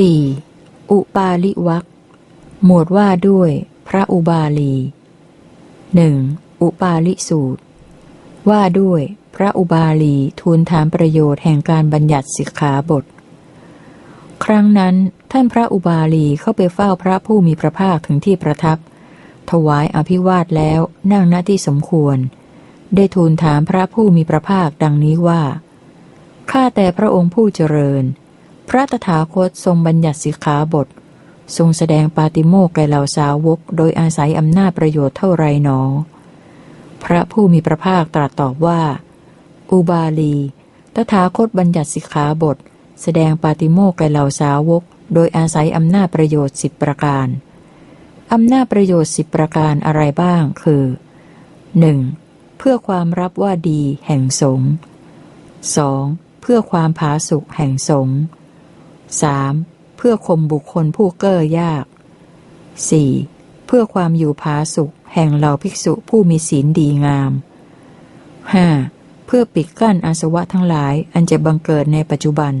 4. อุปาลิวักหมวดว่าด้วย พระอุบาลีหนึ่งอุปาลิสูตร ว่าด้วย พระอุบาลีทูลถามประโยชน์แห่งการบัญญัติสิกขาบท ครั้งนั้นท่านพระอุบาลีเข้าไปเฝ้าพระผู้มีพระภาคถึงที่ประทับ ถวายอภิวาทแล้วนั่งหน้าที่สมควร ได้ทูลถามพระผู้มีพระภาคดังนี้ว่าข้าแต่พระองค์ผู้เจริญ พระตถาคตทรงบัญญัติสิกขาบท ทรงแสดงปาติโมกข์แก่เหล่าสาวก โดยอาศัยอำนาจประโยชน์เท่าไรหนอ พระผู้มีพระภาคตรัสตอบว่า อุบาลี ตถาคตบัญญัติสิกขาบท แสดงปาติโมกข์แก่เหล่าสาวก โดยอาศัยอำนาจประโยชน์สิบประการอำนาจประโยชน์สิบประการอะไรบ้างคือ 1. เพื่อความรับว่าดีแห่งสงฆ์ 2. เพื่อความผาสุกแห่งสงฆ์ 3. เพื่อข่มบุคคลผู้เก้อยาก 4. เพื่อความอยู่ผาสุกแห่งเหล่าภิกษุผู้มีศีลดีงาม 5. เพื่อปิดกั้นอาสวะทั้งหลายอันจะบังเกิดในปัจจุบัน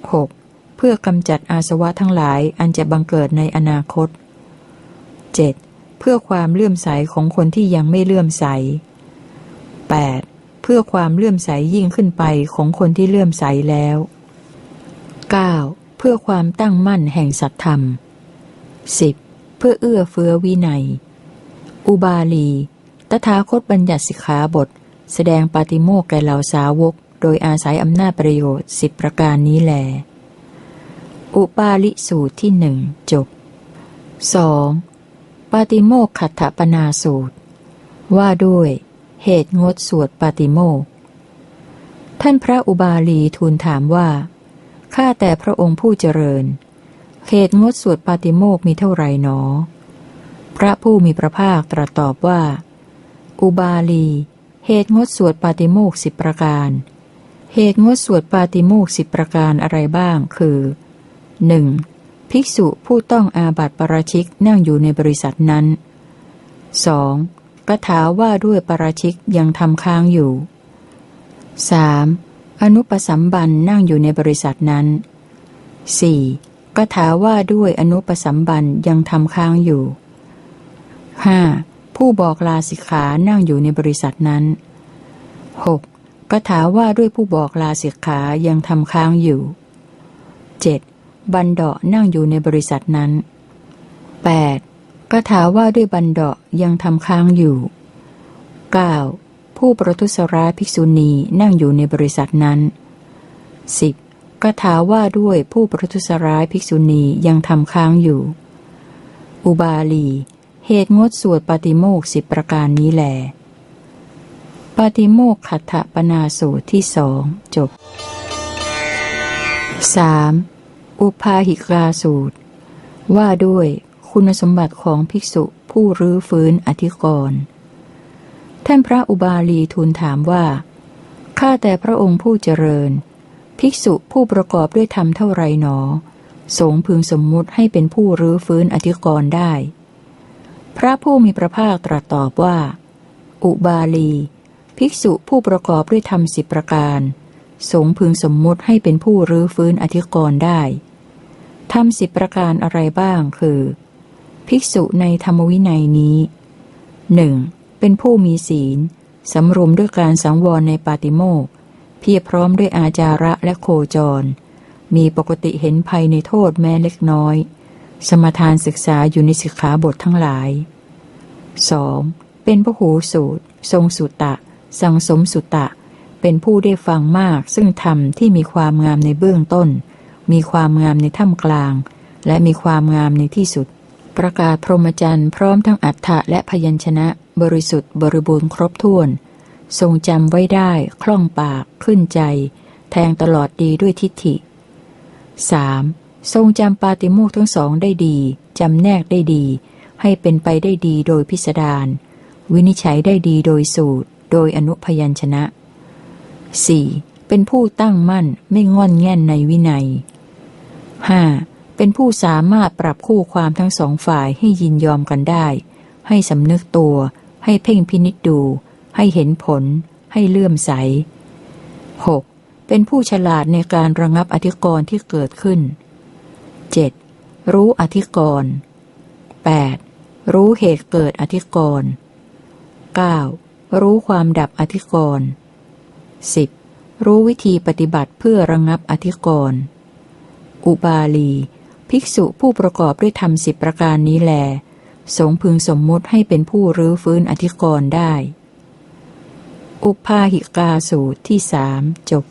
6. เพื่อกำจัดอาสวะทั้งหลายอันจะบังเกิดในอนาคต 7. เพื่อความเลื่อมใสของคนที่ยังไม่เลื่อมใส 8. เพื่อความเลื่อมใสยิ่งขึ้นไปของคนที่เลื่อมใสแล้ว 9. เพื่อความตั้งมั่นแห่งสัตธรรม 10. เพื่อเอื้อเฟื้อวินัย อุบาลี ตถาคตบัญญัติสิกขาบท แสดงปาติโมกแก่เหล่าสาวก โดยอาศัยอำนาจประโยชน์สิบประการนี้แล อุปาลิสูตรที่หนึ่งจบ 2. ปาติโมกขัตถปนาสูตร ว่าด้วย เหตุงดสวดปาติโมกท่านพระอุบาลีทูลถามว่า ข้าแต่พระองค์ผู้เจริญ เหตุงดสวดปาติโมกมีเท่าไรหนอ พระผู้มีพระภาคตรัสตอบว่า อุบาลี เหตุงดสวดปาติโมกสิบประการ เหตุงดสวดปาติโมกสิบประการอะไรบ้าง คือ 1. ภิกษุผู้ต้องอาบัติปราชิกนั่งอยู่ในบริษัทนั้น 2. กระถาว่าด้วยปราชิกยังทำค้างอยู่ 3. อนุปสัมบันนั่งอยู่ในบริษัทนั้น 4. กถาว่าด้วยอนุปสัมบันยังทำค้างอยู่ 5. ผู้บอกลาสิกขานั่งอยู่ในบริษัทนั้น 6. กถาว่าด้วยผู้บอกลาสิกขายังทำค้างอยู่ 7. บันเดาะนั่งอยู่ในบริษัทนั้น 8. กถาว่าด้วยบันเดาะยังทำค้างอยู่ 9. ผู้ประทุษร้ายภิกษุณีนั่งอยู่ในบริษัทนั้น 10. กถาว่าด้วยผู้ประทุษร้ายภิกษุณียังทำค้างอยู่ อุบาลี เหตุงดสวดปาติโมกสิบประการนี้แหลปาติโมกขัตถปนาสูตรที่สองจบ 3. อุปาหิกาสูตร ว่าด้วยคุณสมบัติของภิกษุผู้รื้อฟื้นอธิกรณ์ ท่านพระอุบาลีทูลถามว่า ข้าแต่พระองค์ผู้เจริญ ภิกษุผู้ประกอบด้วยธรรมเท่าไรหนอ สงพึงสมมุติให้เป็นผู้รื้อฟื้นอธิกรณ์ได้ พระผู้มีพระภาคตรัสตอบว่า อุบาลี ภิกษุผู้ประกอบด้วยธรรมสิบประการ สงพึงสมมุติให้เป็นผู้รื้อฟื้นอธิกรณ์ได้ทำสิบประการอะไรบ้างคือ ภิกษุในธรรมวินัยนี้หนึ่ง เป็นผู้มีศีล สำรวมด้วยการสังวรในปาติโมกเพียรพร้อมด้วยอาจาระและโคจร มีปกติเห็นภัยในโทษแม้เล็กน้อย สมทานศึกษาอยู่ในสิกขาบททั้งหลาย 2. เป็นพหูสูตร ทรงสุตตะสังสมสุตตะ เป็นผู้ได้ฟังมากซึ่งธรรมที่มีความงามในเบื้องต้น มีความงามในท่ามกลาง และมีความงามในที่สุด ประกาศพรหมจรรย์พร้อมทั้งอัฏฐะและพยัญชนะ บริสุทธิ์บริบูรณ์ครบถ้วน ทรงจำไว้ได้คล่องปาก ขึ้นใจ แทงตลอดดีด้วยทิฏฐิ 3. ทรงจำปาติโมกทั้งสองได้ดี จำแนกได้ดี ให้เป็นไปได้ดีโดยพิสดารวินิจฉัยได้ดีโดยสูตร โดยอนุพยัญชนะ 4. เป็นผู้ตั้งมั่นไม่งอนแง่นในวินัย 5. เป็นผู้สามารถปรับคู่ความทั้งสองฝ่ายให้ยินยอมกันได้ ให้สำนึกตัว ให้เพ่งพินิจดู ให้เห็นผล ให้เลื่อมใส 6. เป็นผู้ฉลาดในการระงับอธิกรณ์ที่เกิดขึ้น 7. รู้อธิกรณ์ 8. รู้เหตุเกิดอธิกรณ์ 9. รู้ความดับอธิกรณ์ 10. รู้วิธีปฏิบัติเพื่อระงงับอธิกรณ์ อุบาลี ภิกษุผู้ประกอบด้วยธรรมสิบประการนี้แล สงพึงสมมติให้เป็นผู้รื้อฟื้นอธิกรณ์ได้ อุปาหิกาสูตรที่สามจบ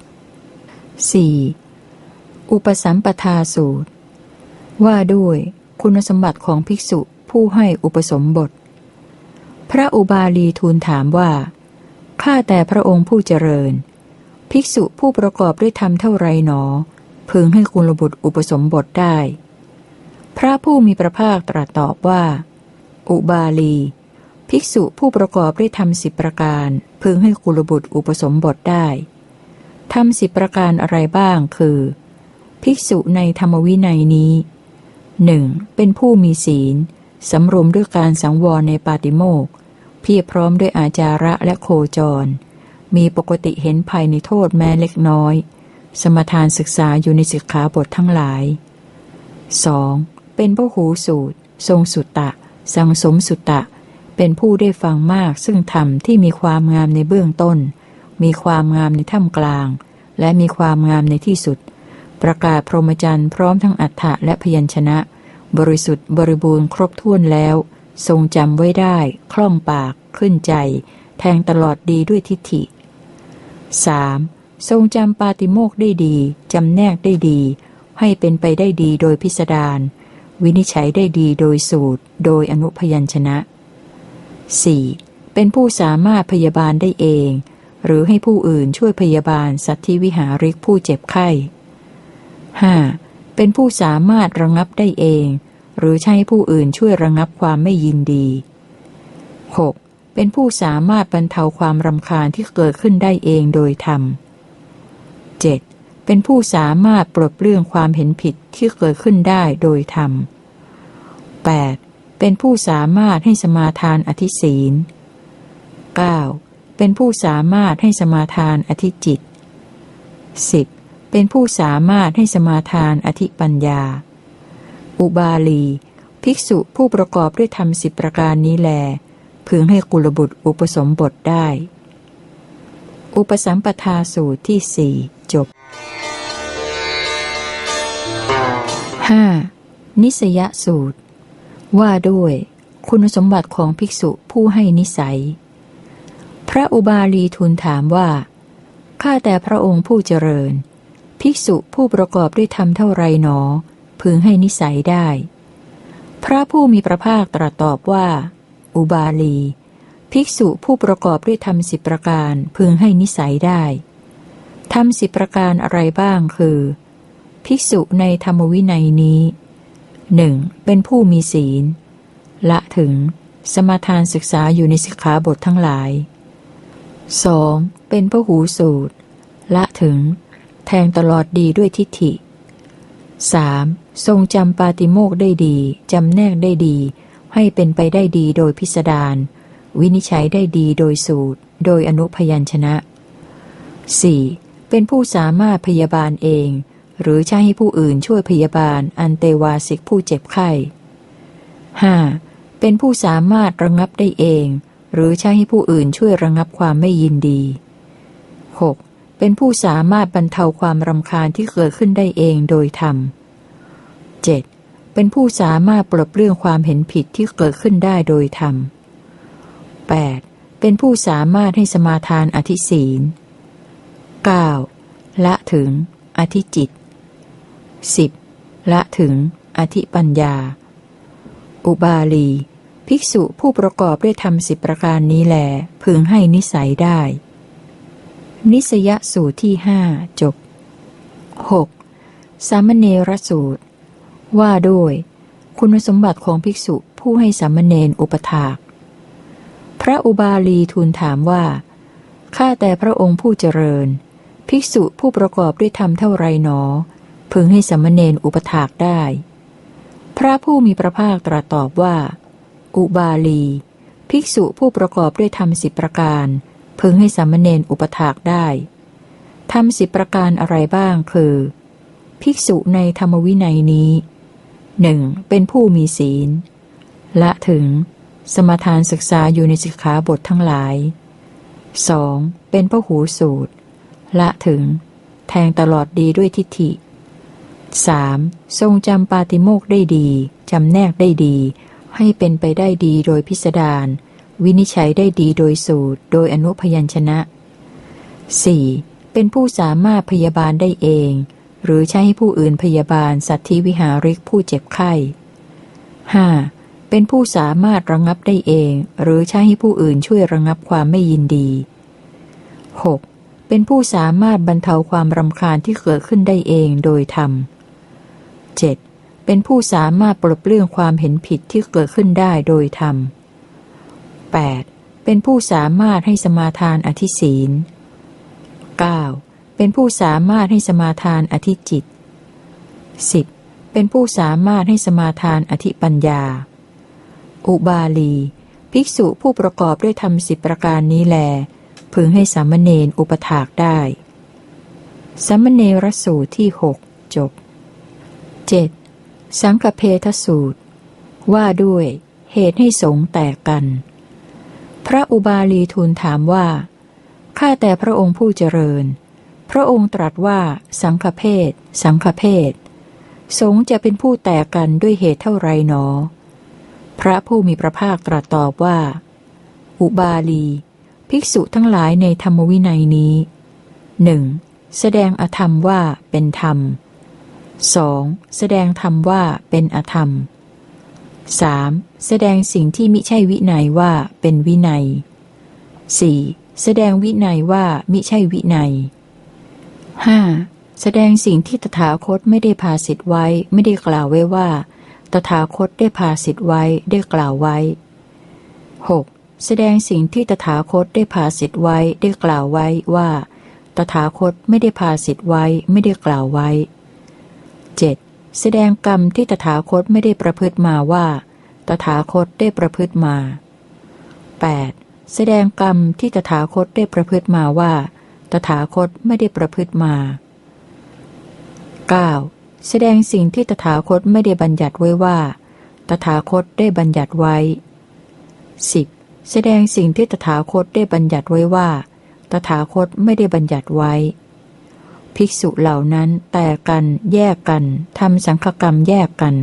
4. อุปสัมปทาสูตร ว่าด้วยคุณสมบัติของภิกษุผู้ให้อุปสมบท พระอุบาลีทูลถามว่า ข้าแต่พระองค์ผู้เจริญ ภิกษุผู้ประกอบด้วยธรรมเท่าไรหนอ พึงให้คุณบุตรอุปสมบทได้ พระผู้มีพระภาคตรัสตอบว่า อุบาลี ภิกษุผู้ประกอบด้วยธรรมสิบประการ พึงให้กุลบุตรอุปสมบทได้ทำสิบประการอะไรบ้างคือ ภิกษุในธรรมวินัยนี้หนึ่งเป็นผู้มีศีล สำรวมด้วยการสังวรในปาติโมกข์เพียรพร้อมด้วยอาจาระและโคจร มีปกติเห็นภัยในโทษแม้เล็กน้อย สมทานศึกษาอยู่ในสิกขาบททั้งหลาย 2. เป็นพหูสูตร ทรงสุตตะ สังสมสุตตะ เป็นผู้ได้ฟังมากซึ่งธรรมที่มีความงามในเบื้องต้น มีความงามในท่ามกลาง และมีความงามในที่สุด ประกาศพรหมจรรย์พร้อมทั้งอัฏฐะและพยัญชนะ บริสุทธิ์บริบูรณ์ครบถ้วนแล้ว ทรงจำไว้ได้ คล่องปาก ขึ้นใจ แทงตลอดดีด้วยทิฏฐิ 3. ทรงจำปาติโมกได้ดี จำแนกได้ดี ให้เป็นไปได้ดีโดยพิสดาร วินิจฉัยได้ดีโดยสูตร โดยอนุพยัญชนะ 4. เป็นผู้สามารถพยาบาลได้เอง หรือให้ผู้อื่นช่วยพยาบาลสัตว์ที่วิหาริกผู้เจ็บไข้ 5. เป็นผู้สามารถระงับได้เอง หรือใช้ผู้อื่นช่วยระงับความไม่ยินดี 6. เป็นผู้สามารถบรรเทาความรำคาญที่เกิดขึ้นได้เองโดยธรรม 7. เป็นผู้สามารถปลดเปลื้องความเห็นผิดที่เกิดขึ้นได้โดยธรรม 8. เป็นผู้สามารถให้สมาทานอธิศีล 9. เป็นผู้สามารถให้สมาทานอธิจิต 10. เป็นผู้สามารถให้สมาทานอธิปัญญา อุบาลี ภิกษุผู้ประกอบด้วยธรรมสิบประการนี้แล พึงให้กุลบุตรอุปสมบทได้ อุปสัมปทาสูตรที่สี่จบ 5. นิสยสูตร ว่าด้วย คุณสมบัติของภิกษุผู้ให้นิสัย พระอุบาลีทูลถามว่า ข้าแต่พระองค์ผู้เจริญ ภิกษุผู้ประกอบด้วยธรรมเท่าไรหนอ พึงให้นิสัยได้ พระผู้มีพระภาคตรัสตอบว่า อุบาลี ภิกษุผู้ประกอบด้วยธรรมสิบประการพึงให้นิสัยได้ ธรรมสิบประการอะไรบ้างคือ ภิกษุในธรรมวินัยนี้หนึ่งเป็นผู้มีศีล ละถึง สมาทานศึกษาอยู่ในสิกขาบททั้งหลาย 2. เป็นพหูสูตร ละถึง แทงตลอดดีด้วยทิฏฐิ 3. ทรงจำปาติโมกได้ดีจำแนกได้ดี ให้เป็นไปได้ดีโดยพิสดารวินิจฉัยได้ดีโดยสูตร โดยอนุพยัญชนะ 4. เป็นผู้สามารถพยาบาลเอง หรือใช้ให้ผู้อื่นช่วยพยาบาลอันเตวาสิกผู้เจ็บไข้ 5. เป็นผู้สามารถระงับได้เอง หรือใช้ให้ผู้อื่นช่วยระงับความไม่ยินดี 6. เป็นผู้สามารถบรรเทาความรำคาญที่เกิดขึ้นได้เองโดยธรรม 7. เป็นผู้สามารถปลดเปลื้องความเห็นผิดที่เกิดขึ้นได้โดยธรรม 8. เป็นผู้สามารถให้สมาทานอธิศีล 9. ละถึง อธิจิต 10. ละถึง อธิปัญญา อุบาลี ภิกษุผู้ประกอบด้วยธรรมสิบประการนี้แหลพึงให้นิสัยได้ นิสยสูตรที่ห้าจบ 6. สามเณรสูตร ว่าด้วย คุณสมบัติของภิกษุผู้ให้สามเณรอุปถาก พระอุบาลีทูลถามว่า ข้าแต่พระองค์ผู้เจริญ ภิกษุผู้ประกอบด้วยธรรมเท่าไรหนอ พึงให้สามเณรอุปถากได้ พระผู้มีพระภาคตรัสตอบว่า อุบาลี ภิกษุผู้ประกอบด้วยธรรมสิบประการ พึงให้สามเณรอุปถากได้ธรรมสิบประการอะไรบ้างคือ ภิกษุในธรรมวินัยนี้หนึ่งเป็นผู้มีศีล ละถึง สมทานศึกษาอยู่ในสิกขาบททั้งหลาย 2. เป็นพหูสูตร ละถึง แทงตลอดดีด้วยทิฏฐิ 3. ทรงจำปาติโมกได้ดีจำแนกได้ดี ให้เป็นไปได้ดีโดยพิสดารวินิจฉัยได้ดีโดยสูตร โดยอนุพยัญชนะ 4. เป็นผู้สามารถพยาบาลได้เอง หรือใช้ให้ผู้อื่นพยาบาลสัตว์ทิวิหาริกผู้เจ็บไข้ 5. เป็นผู้สามารถระงับได้เอง หรือใช้ให้ผู้อื่นช่วยระงับความไม่ยินดี 6. เป็นผู้สามารถบรรเทาความรำคาญที่เกิดขึ้นได้เองโดยธรรม 7. เป็นผู้สามารถปลดเปลื้องความเห็นผิดที่เกิดขึ้นได้โดยธรรม 8. เป็นผู้สามารถให้สมาทานอธิศีล 9. เป็นผู้สามารถให้สมาทานอธิจิต 10. เป็นผู้สามารถให้สมาทานอธิปัญญา อุบาลี ภิกษุผู้ประกอบด้วยธรรมสิบประการนี้แล พึงให้สามเณรอุปถากได้สามเณรสูตรที่หกจบ 7. สังฆเพทสูตร ว่าด้วย เหตุให้สงแตกกัน พระอุบาลีทูลถามว่า ข้าแต่พระองค์ผู้เจริญ พระองค์ตรัสว่าสังฆเพศสังฆเพศสงจะเป็นผู้แตกกันด้วยเหตุเท่าไรหนอ พระผู้มีพระภาคตรัสตอบว่า อุบาลี ภิกษุทั้งหลายในธรรมวินัยนี้หนึ่งแสดงอธรรมว่าเป็นธรรม 2. แสดงธรรมว่าเป็นอธรรม 3. แสดงสิ่งที่มิใช่วินัยว่าเป็นวินัย 4. แสดงวินัยว่ามิใช่วินัย 5. แสดงสิ่งที่ตถาคตไม่ได้พาสิทธไว้ไม่ได้กล่าวไว้ว่า ตถาคตได้พาสิทธไว้ได้กล่าวไว้ 6. แสดงสิ่งที่ตถาคตได้พาสิทธไว้ได้กล่าวไว้ว่า ตถาคตไม่ได้พาสิทธไว้ไม่ได้กล่าวไว้ 7. แสดงกรรมที่ตถาคตไม่ได้ประพฤติมาว่า ตถาคตได้ประพฤติมา 8. แสดงกรรมที่ตถาคตได้ประพฤติมาว่า ตถาคตไม่ได้ประพฤติมา 9. แสดงสิ่งที่ตถาคตไม่ได้บัญญัติไว้ว่า ตถาคตได้บัญญัติไว้ 10. แสดงสิ่งที่ตถาคตได้บัญญัติไว้ว่า ตถาคตไม่ได้บัญญัติไว้ ภิกษุเหล่านั้นแตกกันแยกกันทำสังฆกรรมแยกกัน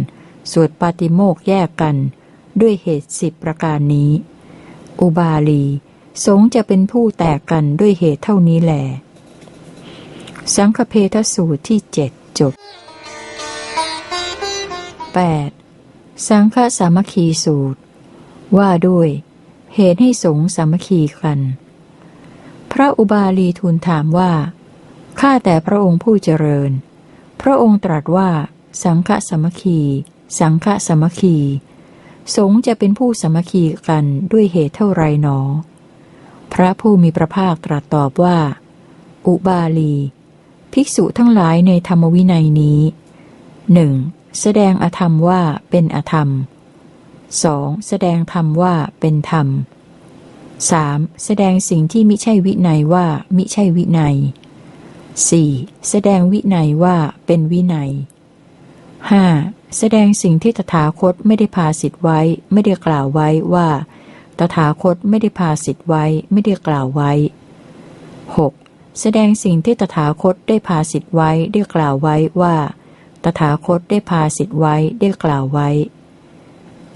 สวดปาติโมกแยกกัน ด้วยเหตุสิบประการนี้ อุบาลี สงจะเป็นผู้แตกกันด้วยเหตุเท่านี้แหลสังฆเพทสูตรที่เจ็ดจบ 8. สังฆสามัคคีสูตร ว่าด้วย เหตุให้สงสามัคคีกัน พระอุบาลีทูลถามว่า ข้าแต่พระองค์ผู้เจริญ พระองค์ตรัสว่า สังฆสามัคคี สังฆสามัคคี สงจะเป็นผู้สามัคคีกันด้วยเหตุเท่าไรหนอ พระผู้มีพระภาคตรัสตอบว่า อุบาลี ภิกษุทั้งหลายในธรรมวินัยนี้หนึ่งแสดงอธรรมว่าเป็นอธรรม 2. แสดงธรรมว่าเป็นธรรม 3. แสดงสิ่งที่มิใช่วินัยว่ามิใช่วินัย 4. แสดงวินัยว่าเป็นวินัย 5. แสดงสิ่งที่ตถาคตไม่ได้พาสิทธไว้ ไม่ได้กล่าวไว้ว่า ตถาคตไม่ได้พาสิทธไว้ ไม่ได้กล่าวไว้ 6. แสดงสิ่งที่ตถาคตได้พาสิทธไว้ได้กล่าวไว้ว่า ตถาคตได้พาสิทธไว้ได้กล่าวไว้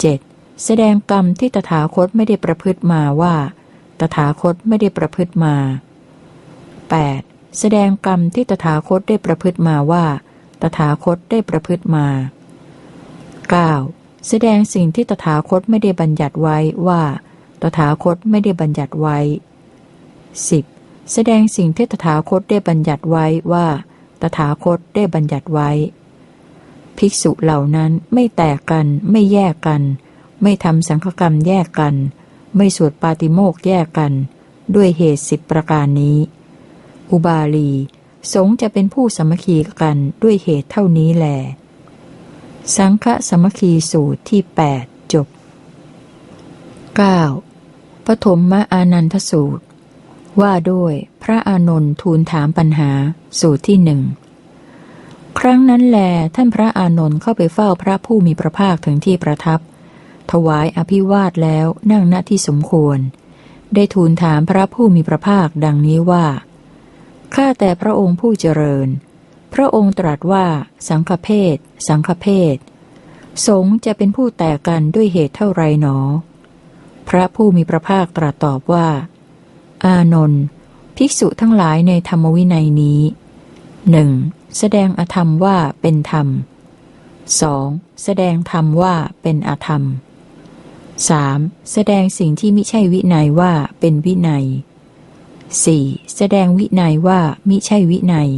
7. แสดงกรรมที่ตถาคตไม่ได้ประพฤติมาว่า ตถาคตไม่ได้ประพฤติมา 8. แสดงกรรมที่ตถาคตได้ประพฤติมาว่า ตถาคตได้ประพฤติมา 9. แสดงสิ่งที่ตถาคตไม่ได้บัญญัติไว้ว่า ตถาคตไม่ได้บัญญัติไว้ 10. แสดงสิ่งที่ตถาคตได้บัญญัติไว้ว่า ตถาคตได้บัญญัติไว้ ภิกษุเหล่านั้นไม่แตกกัน ไม่แยกกัน ไม่ทำสังฆกรรมแยกกัน ไม่สวดปาติโมกแยกกัน ด้วยเหตุสิบประการนี้ อุบาลี สงจะเป็นผู้สมคีกันด้วยเหตุเท่านี้แหลสังฆสมคคีสูตรที่ 8 จบ 9. ปฐมมอานันทสูตร ว่าด้วยพระอานนท์ทูลถามปัญหาสูตรที่หนึ่ง ครั้งนั้นแลท่านพระอานนท์เข้าไปเฝ้าพระผู้มีพระภาคถึงที่ประทับ ถวายอภิวาทแล้วนั่งณที่สมควร ได้ทูลถามพระผู้มีพระภาคดังนี้ว่า ข้าแต่พระองค์ผู้เจริญ พระองค์ตรัสว่า สังฆเพศสังฆเพศสงจะเป็นผู้แตกกันด้วยเหตุเท่าไรหนอ พระผู้มีพระภาคตรัสตอบว่า อานนท์ภิกษุทั้งหลายในธรรมวินัยนี้หนึ่ง แสดงอธรรมว่าเป็นธรรม 2. แสดงธรรมว่าเป็นอธรรม 3. แสดงสิ่งที่มิใช่วินัยว่าเป็นวินัย 4. แสดงวินัยว่ามิใช่วินัย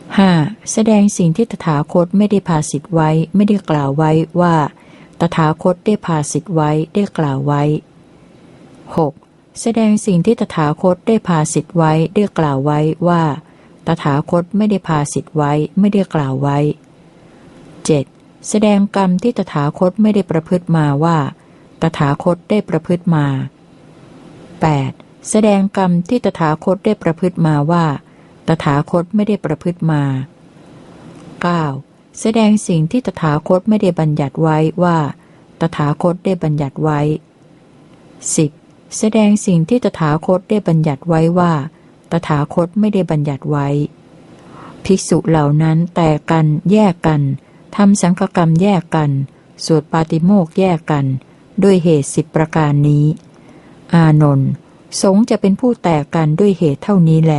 5. แสดงสิ่งที่ตถาคตไม่ได้พาสิทธไว้ไม่ได้กล่าวไว้ว่า ตถาคตได้พาสิทธไว้ได้กล่าวไว้ 6. แสดงสิ่งที่ตถาคตได้พาสิทธไว้ได้กล่าวไว้ว่า ตถาคตไม่ได้พาสิทธไว้ไม่ได้กล่าวไว้ 7. แสดงกรรมที่ตถาคตไม่ได้ประพฤติมาว่า ตถาคตได้ประพฤติมา 8. แสดงกรรมที่ตถาคตได้ประพฤติมาว่า ตถาคตไม่ได้ประพฤติมา 9. แสดงสิ่งที่ตถาคตไม่ได้บัญญัติไว้ว่า ตถาคตได้บัญญัติไว้ 10. แสดงสิ่งที่ตถาคตได้บัญญัติไว้ว่า ตถาคตไม่ได้บัญญัติไว้ ภิกษุเหล่านั้นแตกกันแยกกันทำสังฆกรรมแยกกันสวดปาติโมกแยกกัน ด้วยเหตุสิบประการนี้ อานนท์สงจะเป็นผู้แตกกันด้วยเหตุเท่านี้แล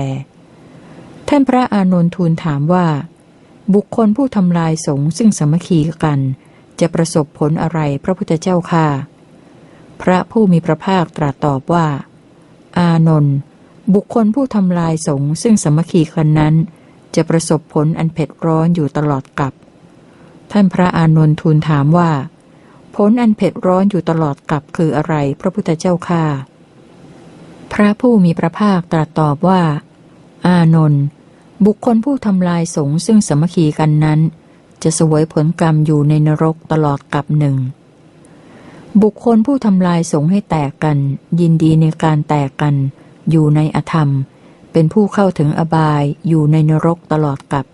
ท่านพระอานนท์ทูลถามว่า บุคคลผู้ทำลายสงซึ่งสมคคีกัน จะประสบผลอะไรพระพุทธเจ้าค่ะ พระผู้มีพระภาคตรัสตอบว่า อานนท์ บุคคลผู้ทำลายสงฆ์ซึ่งสมัคคีกันนั้น จะประสบผลอันเผ็ดร้อนอยู่ตลอดกับ ท่านพระอานนท์ทูลถามว่า ผลอันเผ็ดร้อนอยู่ตลอดกับคืออะไรพระพุทธเจ้าค่ะพระผู้มีพระภาคตรัสตอบว่า อานนท์บุคคลผู้ทำลายสงฆ์ซึ่งสมัคคีกันนั้น จะเสวยผลกรรมอยู่ในนรกตลอดกับหนึ่งบุคคลผู้ทำลายสงฆ์ให้แตกกัน ยินดีในการแตกกัน อยู่ในอธรรม เป็นผู้เข้าถึงอบายอยู่ในนรกตลอดกับ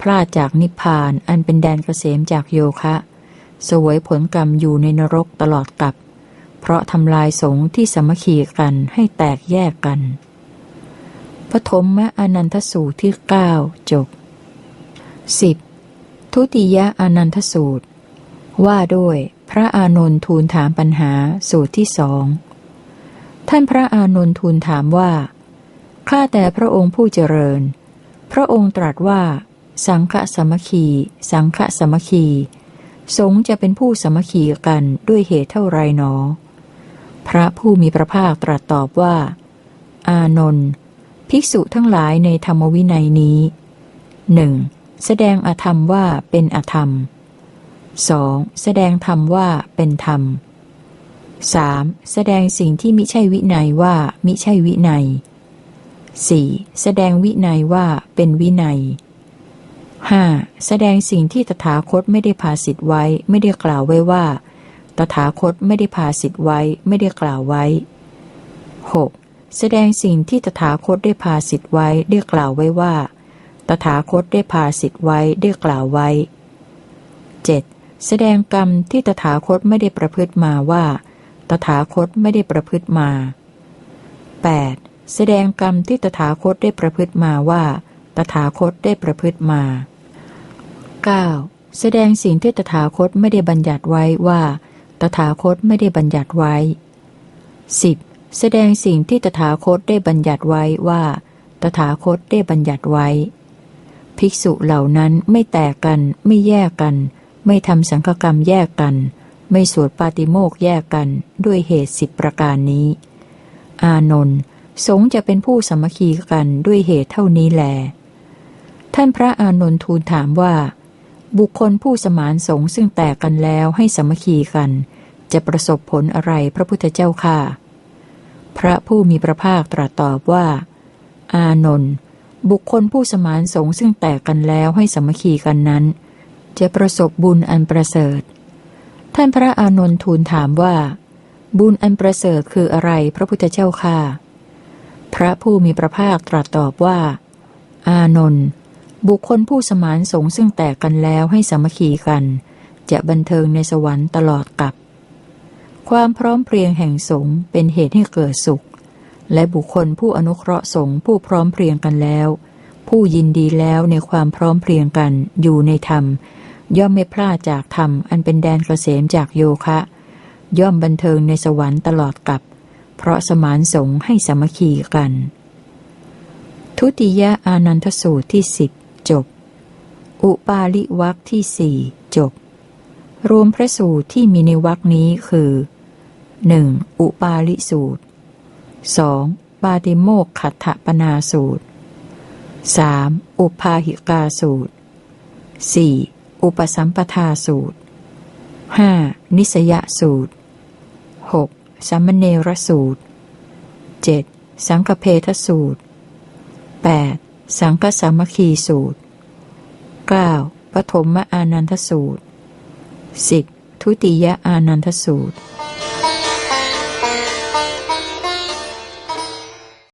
พลาดจากนิพพานอันเป็นแดนเกษมจากโยคะ สวยผลกรรมอยู่ในนรกตลอดกับ เพราะทำลายสงฆ์ที่สมัคคีกันให้แตกแยกกัน ปฐมมะอนันทสูตรที่เก้าจบ 10. ทุติยะอนันทสูตร ว่าด้วยพระอานนท์ทูลถามปัญหาสูตรที่สอง ท่านพระอานนทูลถามว่า ข้าแต่พระองค์ผู้เจริญ พระองค์ตรัสว่า สังฆสมคี สังฆสมคี สงฆ์จะเป็นผู้สมคคีกันด้วยเหตุเท่าไรหนอ พระผู้มีพระภาคตรัสตอบว่า อานนท์ภิกษุทั้งหลายในธรรมวินัยนี้หนึ่งแสดงอธรรมว่าเป็นอธรรม 2. แสดงธรรมว่าเป็นธรรม 3. แสดงสิ่งที่มิใช่วินัยว่ามิใช่วินัย 4. แสดงวินัยว่าเป็นวินัย 5. แสดงสิ่งที่ตถาคตไม่ได้พาสิทธไว้ ไม่ได้กล่าวไว้ว่า ตถาคตไม่ได้พาสิทธไว้ ไม่ได้กล่าวไว้ 6. แสดงสิ่งที่ตถาคตได้พาสิทธไว้ได้กล่าวไว้ว่า ตถาคตได้พาสิทธไว้ได้กล่าวไว้ 7. แสดงกรรมที่ตถาคตไม่ได้ประพฤติมาว่า ตถาคตไม่ได้ประพฤติมา 8. แสดงกรรมที่ตถาคตได้ประพฤติมาว่า ตถาคตได้ประพฤติมา 9. แสดงสิ่งที่ตถาคตไม่ได้บัญญัติไว้ว่า ตถาคตไม่ได้บัญญัติไว้ 10. แสดงสิ่งที่ตถาคตได้บัญญัติไว้ว่า ตถาคตได้บัญญัติไว้ ภิกษุเหล่านั้นไม่แตกกัน ไม่แยกกัน ไม่ทำสังฆกรรมแยกกัน ไม่สวดปาติโมกแยกกันด้วยเหตุสิบประการนี้ อานนท์สงจะเป็นผู้สมัคคีกันด้วยเหตุเท่านี้แล ท่านพระอานนท์ทูลถามว่า บุคคลผู้สมานสงซึ่งแตกกันแล้วให้สมัคคีกัน จะประสบผลอะไรพระพุทธเจ้าค่ะ พระผู้มีพระภาคตรัสตอบว่า อานนท์บุคคลผู้สมานสงซึ่งแตกกันแล้วให้สมัคคีกันนั้น จะประสบบุญอันประเสริฐ ท่านพระอานนท์ทูลถามว่า บุญอันประเสริฐคืออะไรพระพุทธเจ้าค่ะ พระผู้มีพระภาคตรัสตอบว่า อานนท์บุคคลผู้สมานสงฆ์ซึ่งแตกกันแล้วให้สามัคคีกัน จะบันเทิงในสวรรค์ตลอดกับ ความพร้อมเพรียงแห่งสงฆ์เป็นเหตุให้เกิดสุข และบุคคลผู้อนุเคราะห์สงฆ์ผู้พร้อมเพรียงกันแล้ว ผู้ยินดีแล้วในความพร้อมเพรียงกันอยู่ในธรรม ย่อมไม่พลาดจากธรรมอันเป็นแดนเกษมจากโยคะ ย่อมบันเทิงในสวรรค์ตลอดกับ เพราะสมานสงให้สมัคคีกัน ทุติยอานันทสูตรที่สิบจบ อุปาลิวักที่สี่จบ รวมพระสูตรที่มีในวักนี้คือ 1. อุปาลิสูตร 2. ปาติโมกขัตถปนาสูตร 3. อุปาหิกาสูตร 4. อุปสัมปทาสูตร 5. นิสยสูตร 6. สัมมเนรสูตร 7. สังฆเพทสูตร 8. สังฆสามัคคีสูตร 9. ปฐมอานันทสูตร 10. ทุติยอานันทสูตร